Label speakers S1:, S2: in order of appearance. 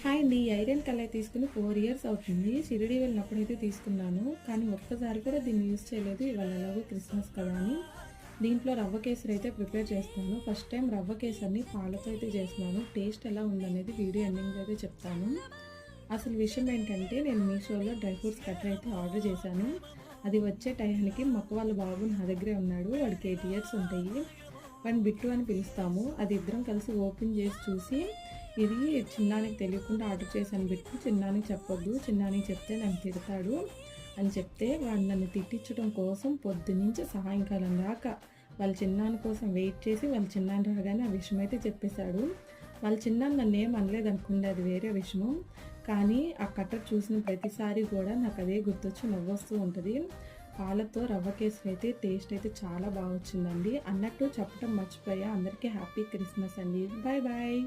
S1: Hi అండి. Iron colour తీసుకుని four years అవుతుంది. షిరిడి వెళ్ళినప్పుడైతే తీసుకున్నాను. కానీ ఒక్కసారి కూడా దీన్ని యూజ్ చేయలేదు. ఇవాళ ఎలాగో క్రిస్మస్ కదా అని. దీంట్లో రవ్వ కేసరి అయితే ప్రిపేర్ చేస్తాను ఫస్ట్ టైం రవ్వ కేసరిని పాలతో అయితే చేస్తున్నాను. టేస్ట్ ఎలా ఉందనేది వీడియో ఎండింగ్లో అయితే చెప్తాను. అసలు విషయం ఏంటంటే నేను మీషోలో డ్రై ఫ్రూట్స్ కట్టర్ అయితే ఆర్డర్ చేశాను. అది వచ్చే టైంకి మక్క వాళ్ళ బాబు నా దగ్గరే ఉన్నాడు. వాడికి ఎయిట్ ఇయర్స్ ఉంటాయి. వాడిని బిట్టు అని పిలుస్తాము. అది ఇద్దరం కలిసి ఓపెన్ చేసి చూసి ఇది చిన్నానికి తెలియకుండా ఆర్డర్ చేశాను పెట్టి చిన్నానికి చెప్పొద్దు. చిన్నానికి చెప్తే నన్ను తిడతాడు అని చెప్తే వాడు నన్ను తిట్టించడం కోసం పొద్దునుంచి సాయంకాలం దాకా వాళ్ళ చిన్నాని కోసం వెయిట్ చేసి వాళ్ళ చిన్నాన్ని రాగానే ఆ విషయం అయితే చెప్పేశాడు. వాళ్ళ చిన్నాన్ని నన్ను ఏం అనలేదు అనుకుండే అది వేరే విషయం. కానీ ఆ కట్టర్ చూసిన ప్రతిసారి కూడా నాకు అదే గుర్తొచ్చి నవ్వొస్తూ ఉంటుంది. పాలతో రవ్వ కేసరి అయితే టేస్ట్ అయితే చాలా బాగా వచ్చిందండి. అన్నట్టు చెప్పడం మర్చిపోయా. అందరికీ హ్యాపీ క్రిస్మస్ అండి. Bye bye